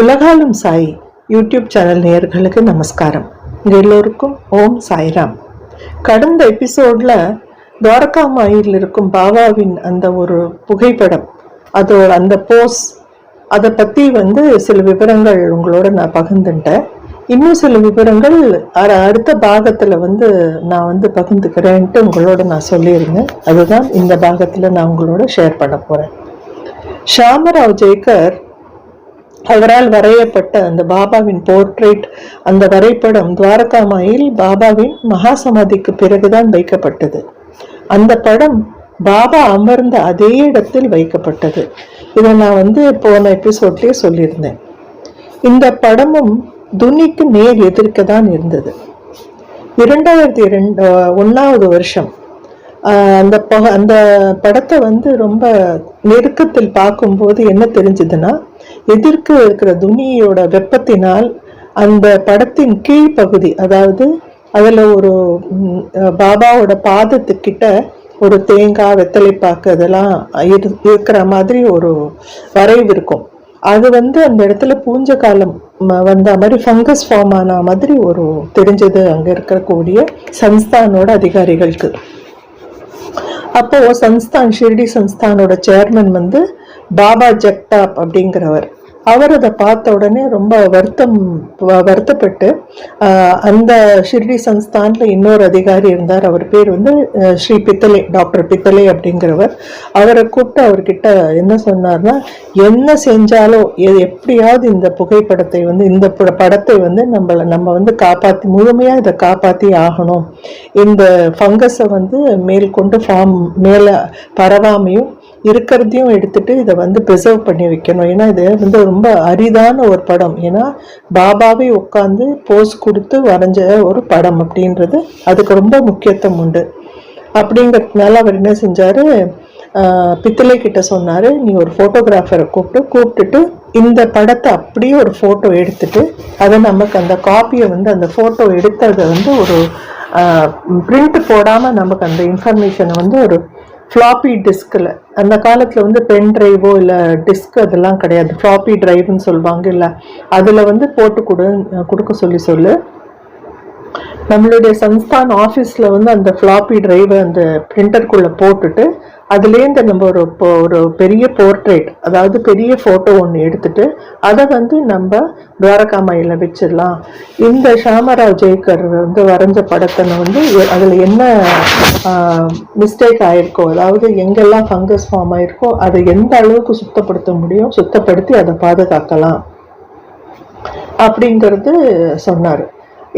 உலகாலும் Sai YouTube channel நேயர்களுக்கு நமஸ்காரம். எல்லோருக்கும் ஓம் சாய்ராம். கடந்த எபிசோடில் துவாரகா மாயில் இருக்கும் பாபாவின் அந்த ஒரு புகைப்படம் அதோட அந்த போஸ் அதை பற்றி வந்து சில விவரங்கள் உங்களோட நான் பகிர்ந்துட்டேன். இன்னும் சில விவரங்கள் அடுத்த பாகத்தில் வந்து நான் வந்து பகிர்ந்துக்கிறேன்ட்டு உங்களோட நான் சொல்லியிருந்தேன். அதுதான் இந்த பாகத்தில் நான் உங்களோட ஷேர் பண்ண போகிறேன் ஷாமராவ் ஜெய்கர் அவரால் வரையப்பட்ட அந்த பாபாவின் போர்ட்ரேட் அந்த வரைபடம் துவாரகாமாயில் பாபாவின் மகா சமாதிக்கு பிறகுதான் வைக்கப்பட்டது. அந்த படம் பாபா அமர்ந்த அதே இடத்தில் வைக்கப்பட்டது. இதை நான் வந்து போன எபிசோட்லேயே சொல்லியிருந்தேன். இந்த படமும் துனிக்கு நேர் எதிர்க்க தான் இருந்தது. இரண்டாயிரத்தி இரண்டு ஒன்றாவது வருஷம். அந்த அந்த படத்தை வந்து ரொம்ப நெருக்கத்தில் பார்க்கும்போது என்ன தெரிஞ்சதுன்னா எதிர்க்க இருக்கிற துணியோட வெப்பத்தினால் அந்த படத்தின் கீழ்ப்பகுதி அதாவது அதில் ஒரு பாபாவோட பாதத்துக்கிட்ட ஒரு தேங்காய் வெத்தலைப்பாக்கு அதெல்லாம் இரு- இருக்கிற மாதிரி ஒரு வரைவு இருக்கும். அது வந்து அந்த இடத்துல பூஞ்ச காலம் வந்த மாதிரி ஃபங்கஸ் ஃபார்ம் ஆன மாதிரி ஒரு தெரிஞ்சது அங்கே இருக்கக்கூடிய சன்ஸ்தானோட அதிகாரிகளுக்கு. அப்போது சன்ஸ்தான் ஷிர்டி சன்ஸ்தானோட சேர்மன் வந்து பாபா ஜக்தாப் அப்படிங்கிறவர். அவர் அதை பார்த்த உடனே ரொம்ப வருத்தம் வருத்தப்பட்டு அந்த ஷிர்டி சன்ஸ்தானில் இன்னொரு அதிகாரி இருந்தார். அவர் பேர் வந்து ஸ்ரீ பித்தலே டாக்டர் பித்தலே அப்படிங்கிறவர். அவரை கூப்பிட்டு அவர்கிட்ட என்ன சொன்னார்னா என்ன செஞ்சாலும் எ- எப்படியாவது இந்த புகைப்படத்தை வந்து இந்த படத்தை வந்து நம்மளை நம்ம வந்து காப்பாற்றி முழுமையாக இதை காப்பாற்றி ஆகணும். இந்த ஃபங்கஸை வந்து மேற்கொண்டு ஃபார்ம் மேலே பரவாமையும் இருக்கிறதையும் எடுத்துட்டு இதை வந்து ப்ரிசர்வ் பண்ணி வைக்கணும். ஏன்னா இது வந்து ரொம்ப அரிதான ஒரு படம். ஏன்னா பாபாவே உட்காந்து போஸ் கொடுத்து வரைஞ்ச ஒரு படம் அப்படின்றது அதுக்கு ரொம்ப முக்கியத்துவம் உண்டு. அப்படிங்கிறதுனால அவர் என்ன செஞ்சார்? பித்தளை கிட்ட சொன்னார் நீ ஒரு ஃபோட்டோகிராஃபரை கூப்பிட்டு கூப்பிட்டுட்டு இந்த படத்தை அப்படியே ஒரு ஃபோட்டோ எடுத்துட்டு அதை நமக்கு அந்த காப்பியை வந்து அந்த ஃபோட்டோ எடுத்ததை வந்து ஒரு பிரிண்ட் போடாமல் நமக்கு அந்த இன்ஃபர்மேஷனை வந்து ஒரு ஃப்ளாப்பி டிஸ்கில் அந்த காலத்தில் வந்து பென் ட்ரைவோ இல்லை டிஸ்க் அதெல்லாம் கிடையாது. ஃப்ளாப்பி ட்ரைவ்னு சொல்லுவாங்க இல்லை. அதில் வந்து போட்டு கொடு கொடுக்க சொல்லி சொல்லு. நம்மளுடைய சன்ஸ்தான் ஆஃபீஸில் வந்து அந்த ஃப்ளாப்பி டிரைவை அந்த பிரிண்டருக்குள்ளே போட்டுட்டு அதுலேருந்து நம்ம ஒரு இப்போ ஒரு பெரிய போர்ட்ரேட் அதாவது பெரிய ஃபோட்டோ ஒன்று எடுத்துட்டு அதை வந்து நம்ம துவாரகாமாயில் வச்சிடலாம். இந்த ஷாமராவ் ஜெய்கர் வந்து வரைஞ்ச படத்தை வந்து அதில் என்ன மிஸ்டேக் ஆகிருக்கோ அதாவது எங்கெல்லாம் ஃபங்கஸ் ஃபார்ம் ஆகிருக்கோ அதை எந்த அளவுக்கு சுத்தப்படுத்த முடியும் சுத்தப்படுத்தி அதை பாதுகாக்கலாம். அப்படிங்கிறது சொன்னார்.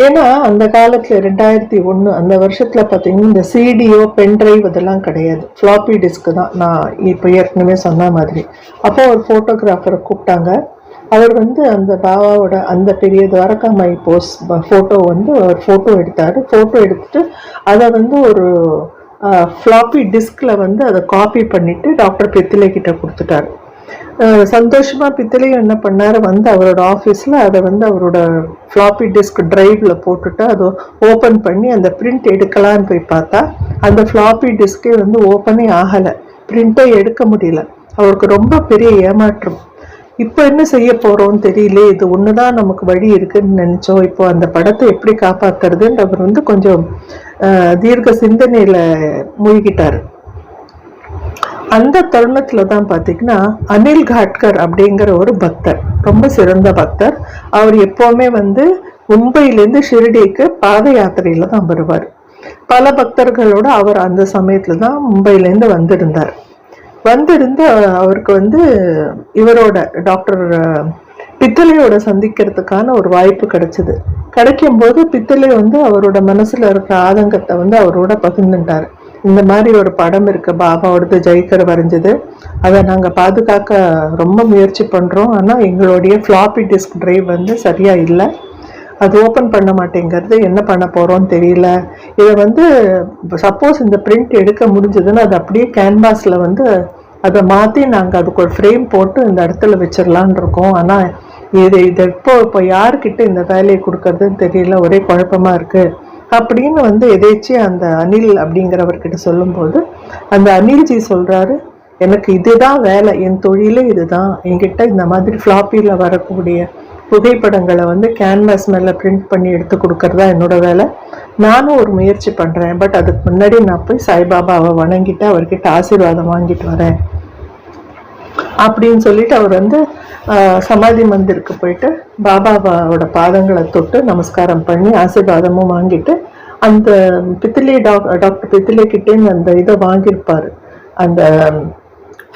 ஏன்னா அந்த காலத்தில் ரெண்டாயிரத்தி ஒன்று அந்த வருஷத்தில் பார்த்தீங்கன்னா இந்த சிடிஓ பென்ட்ரைவ் இதெல்லாம் கிடையாது. ஃப்ளாப்பி டிஸ்க் தான். நான் இப்போ ஏற்கனவே சொன்ன மாதிரி. அப்போ ஒரு ஃபோட்டோகிராஃபரை கூப்பிட்டாங்க. அவர் வந்து அந்த பாபாவோட அந்த பெரிய துவாரகாமாய் போஸ் ஃபோட்டோ வந்து அவர் ஃபோட்டோ எடுத்தார். ஃபோட்டோ எடுத்துட்டு அதை வந்து ஒரு ஃப்ளாப்பி டிஸ்கில் வந்து அதை காப்பி பண்ணிவிட்டு டாக்டர் பெத்திலே கிட்ட கொடுத்துட்டாரு. சந்தோஷமாக சந்தோஷமா பித்தளையும் என்ன பண்ணாரு. வந்து அவரோட ஆஃபீஸில் அதை வந்து அவரோட ஃப்ளாப்பி டிஸ்க் ட்ரைவில் போட்டுட்டு அதை ஓப்பன் பண்ணி அந்த பிரிண்ட் எடுக்கலான்னு போய் பார்த்தா அந்த ஃப்ளாப்பி டிஸ்கே வந்து ஓப்பனே ஆகலை. பிரிண்டே எடுக்க முடியல. அவருக்கு ரொம்ப பெரிய ஏமாற்றம். இப்போ என்ன செய்ய போறோம்னு தெரியல. இது ஒண்ணுதான் நமக்கு வழி இருக்குன்னு நினைச்சோம். இப்போ அந்த படத்தை எப்படி காப்பாத்துறதுன்னு அவர் வந்து கொஞ்சம் தீர்க்க சிந்தனையில மூழ்கிட்டாரு. அந்த தருணத்தில் தான் பார்த்திங்கன்னா அனில் காட்கர் அப்படிங்கிற ஒரு பக்தர் ரொம்ப சிறந்த பக்தர். அவர் எப்போவுமே வந்து மும்பையிலேருந்து ஷிரடிக்கு பாத யாத்திரையில் தான் வருவார். பல பக்தர்களோட அவர் அந்த சமயத்தில் தான் மும்பையிலேருந்து வந்திருந்தார். வந்திருந்து அவருக்கு வந்து இவரோட டாக்டர் பித்தளையோட சந்திக்கிறதுக்கான ஒரு வாய்ப்பு கிடைச்சிது. கிடைக்கும் போது பித்தளை வந்து அவரோட மனசில் இருக்கிற ஆதங்கத்தை வந்து அவரோட பகிர்ந்துட்டார். இந்த மாதிரி ஒரு படம் இருக்குது பாபாவோடது ஜெயிக்கர் வரைஞ்சது. அதை நாங்கள் பாதுகாக்க ரொம்ப முயற்சி பண்ணுறோம் ஆனால் எங்களுடைய ஃப்ளாப்பி டிஸ்க் ட்ரைவ் வந்து சரியாக இல்லை. அது ஓப்பன் பண்ண மாட்டேங்கிறது என்ன பண்ண போகிறோம்னு தெரியல. இதை வந்து சப்போஸ் இந்த பிரிண்ட் எடுக்க முடிஞ்சதுன்னா அது அப்படியே கேன்வாஸில் வந்து அதை மாற்றி நாங்கள் அதுக்கு ஒரு ஃப்ரேம் போட்டு இந்த இடத்துல வச்சிடலான் இருக்கோம். ஆனால் இது இது இப்போ இப்போ யார்கிட்ட இந்த வேலையை கொடுக்கறதுன்னு தெரியல. ஒரே குழப்பமாக இருக்குது அப்படின்னு வந்து எதேச்சு அந்த அனில் அப்படிங்கிறவர்கிட்ட சொல்லும்போது அந்த அனில்ஜி சொல்கிறாரு எனக்கு இதுதான் வேலை என் தொழிலே இதுதான். என்கிட்ட இந்த மாதிரி ஃப்ளாப்பியில் வரக்கூடிய புகைப்படங்களை வந்து கேன்வாஸ் மேலே பிரிண்ட் பண்ணி எடுத்து கொடுக்கறதா என்னோட வேலை. நானும் ஒரு முயற்சி பண்ணுறேன் பட் அதுக்கு முன்னாடி நான் போய் சாய்பாபாவை வணங்கிட்டு அவர்கிட்ட ஆசீர்வாதம் வாங்கிட்டு வரேன். அப்படின்னு சொல்லிட்டு அவர் வந்து ஆஹ், சமாதி மந்திருக்கு போயிட்டு பாபாவோட பாதங்களை தொட்டு நமஸ்காரம் பண்ணி ஆசீர்வாதமும் வாங்கிட்டு அந்த பித்திலே டாக் டாக்டர் பித்திலே கிட்டேன்னு அந்த இதை வாங்கியிருப்பார். அந்த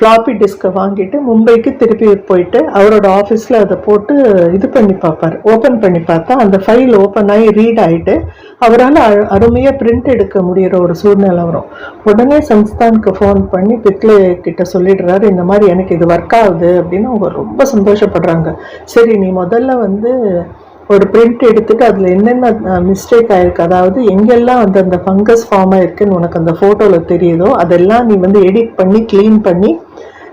ஃப்ளாப்பி டிஸ்கை வாங்கிட்டு மும்பைக்கு திருப்பி போயிட்டு அவரோட ஆஃபீஸில் அதை போட்டு இது பண்ணி பார்ப்பார். ஓப்பன் பண்ணி பார்த்தா அந்த ஃபைல் ஓப்பன் ஆகி ரீட் ஆகிட்டு அவரால் அருமையாக பிரிண்ட் எடுக்க முடிகிற ஒரு சூழ்நிலை வரும். உடனே சம்ஸ்தானுக்கு ஃபோன் பண்ணி பிக்லே கிட்ட சொல்லிடுறாரு இந்த மாதிரி எனக்கு இது ஒர்க் ஆகுது அப்படின்னு அவங்க ரொம்ப சந்தோஷப்படுறாங்க. சரி நீ முதல்ல வந்து ஒரு பிரிண்ட் எடுத்துட்டு அதில் என்னென்ன மிஸ்டேக் ஆயிருக்கு? அதாவது எங்கெல்லாம் வந்து அந்த ஃபங்கஸ் ஃபார்ம் ஆயிருக்குன்னு உனக்கு அந்த ஃபோட்டோவில் தெரியுதோ அதெல்லாம் நீ வந்து எடிட் பண்ணி க்ளீன் பண்ணி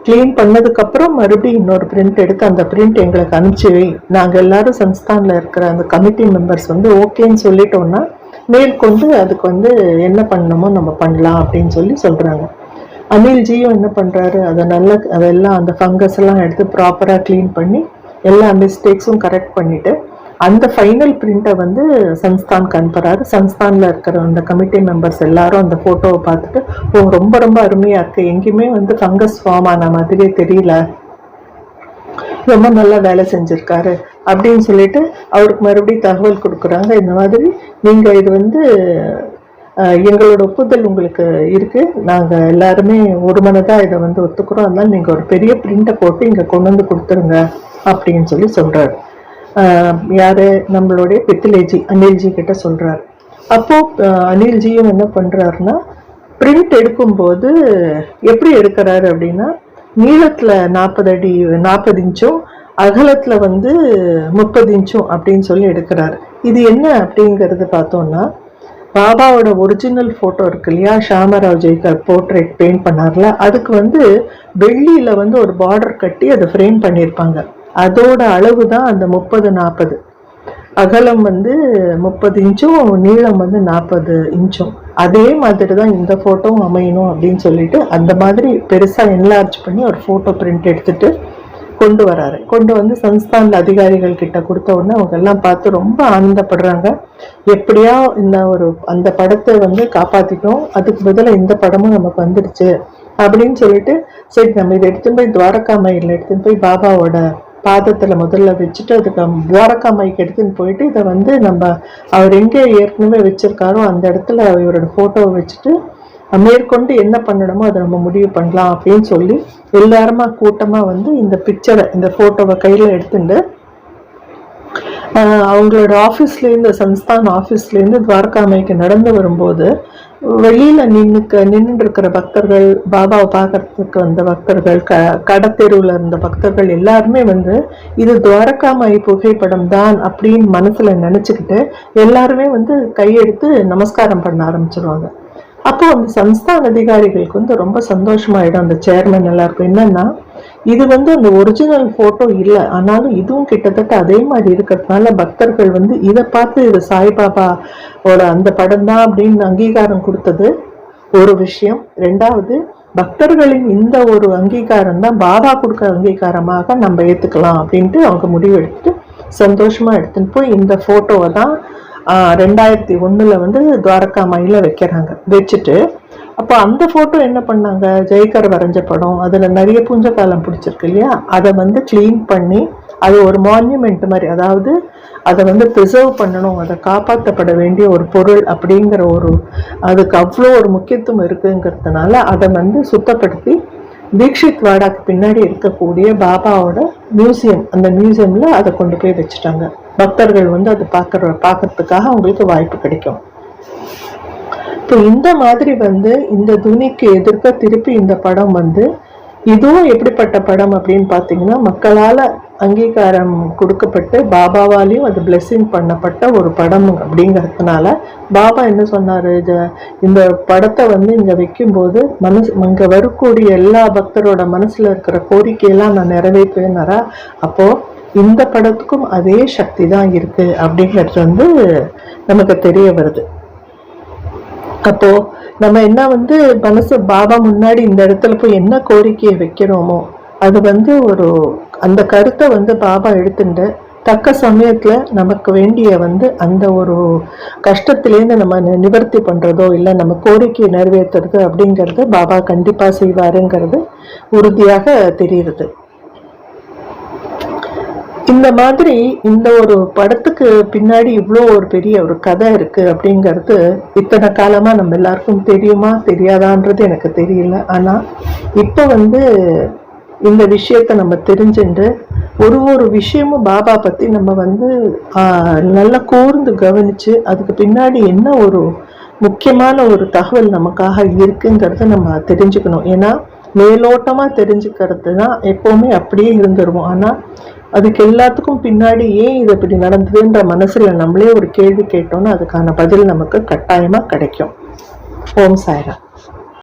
க்ளீன் பண்ணதுக்கப்புறம் மறுபடியும் இன்னொரு பிரிண்ட் எடுத்து அந்த பிரிண்ட் எங்களுக்கு அனுப்பிச்சு வை. நாங்கள் எல்லாரும் சன்ஸ்தானில் இருக்கிற அந்த கமிட்டி மெம்பர்ஸ் வந்து ஓகேன்னு சொல்லிட்டோன்னா மேற்கொண்டு அதுக்கு வந்து என்ன பண்ணணுமோ நம்ம பண்ணலாம் அப்படின்னு சொல்லி சொல்கிறாங்க அனில்ஜியும் என்ன பண்ணுறாரு அதை நல்ல அதெல்லாம் அந்த ஃபங்கஸ் எல்லாம் எடுத்து ப்ராப்பராக க்ளீன் பண்ணி எல்லா மிஸ்டேக்ஸும் கரெக்ட் பண்ணிவிட்டு அந்த ஃபைனல் பிரிண்ட்டை வந்து சன்ஸ்தான் அனுப்புறாரு சன்ஸ்தானில் இருக்கிற அந்த கமிட்டி மெம்பர்ஸ் எல்லாரும் அந்த ஃபோட்டோவை பார்த்துட்டு ஓ ரொம்ப ரொம்ப அருமையாக இருக்குது எங்கேயுமே வந்து ஃபங்கஸ் ஃபார்ம் ஆன மாதிரியே தெரியல. ரொம்ப நல்லா வேலை செஞ்சுருக்காரு. அப்படின்னு சொல்லிட்டு அவருக்கு மறுபடியும் தகவல் கொடுக்குறாங்க. இந்த மாதிரி நீங்கள் இது வந்து எங்களோட ஒப்புதல் உங்களுக்கு இருக்குது நாங்கள் எல்லாருமே ஒரு மனதாக இதை வந்து ஒத்துக்கிறோம். அதனால் நீங்கள் ஒரு பெரிய பிரிண்டை போட்டு இங்கே கொண்டு வந்து கொடுத்துருங்க. அப்படின்னு சொல்லி சொல்கிறாரு யார்? நம்மளுடைய பித்திலேஜி அனில்ஜி கிட்ட சொல்கிறாரு அப்போது அனில்ஜியும் என்ன பண்ணுறாருன்னா பிரிண்ட் எடுக்கும்போது எப்படி எடுக்கிறாரு அப்படின்னா நீளத்தில் நாற்பது அடி நாற்பது இன்ச்சும் அகலத்தில் வந்து முப்பது இன்ச்சும் அப்படின்னு சொல்லி எடுக்கிறாரு. இது என்ன அப்படிங்கிறது பார்த்தோம்னா பாபாவோட ஒரிஜினல் ஃபோட்டோ இருக்கு இல்லையா? ஷாமராவ் ஜெய்கர் போர்ட்ரேட் பெயிண்ட் பண்ணார்ல. அதுக்கு வந்து வெள்ளியில் வந்து ஒரு பார்டர் கட்டி அதை ஃப்ரேம் பண்ணியிருப்பாங்க. அதோட அளவு தான் அந்த முப்பது நாற்பது அகலம் வந்து முப்பது இன்ச்சும் நீளம் வந்து நாற்பது இன்ச்சும். அதே மாதிரி தான் இந்த ஃபோட்டோவும் அமையணும் அப்படின்னு சொல்லிட்டு அந்த மாதிரி பெருசாக என்லார்ஜ் பண்ணி ஒரு ஃபோட்டோ பிரிண்ட் எடுத்துட்டு கொண்டு வராரு. கொண்டு வந்து சன்ஸ்தான்ல அதிகாரிகள் கிட்ட கொடுத்த உடனே அவங்க எல்லாம் பார்த்து ரொம்ப ஆனந்தப்படுறாங்க. எப்படியா இந்த ஒரு அந்த படத்தை வந்து காப்பாத்திட்டோம் அதுக்கு பதிலாக இந்த படமும் நமக்கு வந்துடுச்சு அப்படின்னு சொல்லிட்டு சரி நம்ம இதை எடுத்துன்னு போய் துவாரகா மயிலில் எடுத்துன்னு போய் பாபாவோட பாதத்துல முதல்ல வச்சுட்டு அதுக்கு துவாரகா மைக்கு எடுத்துன்னு போயிட்டு இதை வந்து நம்ம அவர் எங்கே ஏற்கனவே வச்சிருக்காரோ அந்த இடத்துல இவரோட ஃபோட்டோவை வச்சுட்டு மேற்கொண்டு என்ன பண்ணணுமோ அதை நம்ம முடிவு பண்ணலாம் அப்படின்னு சொல்லி எல்லாருமா கூட்டமா வந்து இந்த பிக்சரை இந்த ஃபோட்டோவை கையில எடுத்துட்டு ஆஹ் அவங்களோட ஆஃபீஸ்லேருந்து சன்ஸ்தான் ஆஃபீஸ்லேருந்து துவாரகாமைக்கு நடந்து வரும்போது வெளியில நின்னுக்க நின்றுட்டு இருக்கிற பக்தர்கள் பாபாவை பார்க்கறதுக்கு வந்த பக்தர்கள் க கடத்தெருவில் இருந்த பக்தர்கள் எல்லாருமே வந்து இது துவாரகாமாய் புகைப்படம் தான் அப்படின்னு மனசுல நினச்சிக்கிட்டு எல்லாருமே வந்து கையெடுத்து நமஸ்காரம் பண்ண ஆரம்பிச்சிருவாங்க. அப்போ அந்த சன்ஸ்தான் அதிகாரிகளுக்கு வந்து ரொம்ப சந்தோஷமாயிடும் அந்த சேர்மன் எல்லாருக்கும். என்னன்னா இது வந்து அந்த ஒரிஜினல் ஃபோட்டோ இல்லை. ஆனாலும் இதுவும் கிட்டத்தட்ட அதே மாதிரி இருக்கிறதுனால பக்தர்கள் வந்து இதை பார்த்து இது சாய்பாபாவோட அந்த படம் தான் அப்படின்னு அங்கீகாரம் கொடுத்தது ஒரு விஷயம். ரெண்டாவது பக்தர்களின் இந்த ஒரு அங்கீகாரம் தான் பாபா கொடுக்குற அங்கீகாரமாக நம்ம ஏற்றுக்கலாம் அப்படின்ட்டு அவங்க முடிவு எடுத்துட்டு சந்தோஷமாக எடுத்துன்னு போய் இந்த ஃபோட்டோவை தான் ரெண்டாயிரத்தி ஒன்றில் வந்து துவாரகா மயில வைக்கிறாங்க. வச்சுட்டு அப்போ அந்த ஃபோட்டோ என்ன பண்ணாங்க? ஜெய்கர் வரைஞ்ச படம் அதில் நிறைய புஞ்சக்காலம் பிடிச்சிருக்கு இல்லையா? அதை வந்து க்ளீன் பண்ணி அது ஒரு மான்யூமெண்ட் மாதிரி அதாவது அதை வந்து ப்ரிசர்வ் பண்ணணும் அதை காப்பாற்றப்பட வேண்டிய ஒரு பொருள் அப்படிங்கிற ஒரு அதுக்கு அவ்வளோ ஒரு முக்கியத்துவம் இருக்குங்கிறதுனால அதை வந்து சுத்தப்படுத்தி தீக்ஷித் வாடாக்கு பின்னாடி இருக்கக்கூடிய பாபாவோட மியூசியம் அந்த மியூசியமில் அதை கொண்டு போய் வச்சுட்டாங்க. பக்தர்கள் வந்து அதை பார்க்கற பார்க்கறதுக்காக அவங்களுக்கு வாய்ப்பு கிடைக்கும். இப்போ இந்த மாதிரி வந்து இந்த துணிக்கு எதிர்க்க திருப்பி இந்த படம் வந்து இதுவும் எப்படிப்பட்ட படம் அப்படின்னு பார்த்தீங்கன்னா மக்களால் அங்கீகாரம் கொடுக்கப்பட்டு பாபாவாலையும் அது பிளெஸ்ஸிங் பண்ணப்பட்ட ஒரு படம் அப்படிங்கிறதுனால பாபா என்ன சொன்னார்? இந்த படத்தை வந்து இங்கே வைக்கும்போது மனசு இங்கே வரக்கூடிய எல்லா பக்தரோட மனசில் இருக்கிற கோரிக்கையெல்லாம் நான் நிறைவேற்றுவேனாரா? அப்போது இந்த படத்துக்கும் அதே சக்தி தான் இருக்குது அப்படிங்கிறது வந்து நமக்கு தெரிய வருது. அப்போ நம்ம என்ன வந்து மனசு பாபா முன்னாடி இந்த இடத்துல போய் என்ன கோரிக்கையை வைக்கிறோமோ அது வந்து ஒரு அந்த கருத்தை வந்து பாபா எடுத்துட்டு தக்க சமயத்தில் நமக்கு வேண்டிய வந்து அந்த ஒரு கஷ்டத்திலேருந்து நம்ம நிவர்த்தி பண்ணுறதோ இல்லை நம்ம கோரிக்கையை நிறைவேற்றுறது அப்படிங்கிறது பாபா கண்டிப்பாக செய்வாருங்கிறது உறுதியாக தெரியுது. இந்த மாதிரி இந்த ஒரு படத்துக்கு பின்னாடி இவ்வளோ ஒரு பெரிய ஒரு கதை இருக்கு அப்படிங்கிறது இத்தனை காலமா நம்ம எல்லாருக்கும் தெரியுமா தெரியாதான்றது எனக்கு தெரியல. ஆனா இப்போ வந்து இந்த விஷயத்த நம்ம தெரிஞ்சுட்டு ஒரு ஒரு விஷயமும் பாபா பத்தி நம்ம வந்து நல்லா கூர்ந்து கவனிச்சு அதுக்கு பின்னாடி என்ன ஒரு முக்கியமான ஒரு தகவல் நமக்காக இருக்குங்கிறத நம்ம தெரிஞ்சுக்கணும். ஏன்னா மேலோட்டமாக தெரிஞ்சுக்கிறது தான் எப்போவுமே அப்படியே இருந்துருவோம். ஆனால் அதுக்கு எல்லாத்துக்கும் பின்னாடி ஏன் இது இப்படி நடந்ததுன்ற மனசில் நம்மளே ஒரு கேள்வி கேட்டோம்னா அதுக்கான பதில் நமக்கு கட்டாயமாக கிடைக்கும். ஓம் சாய்ராம்.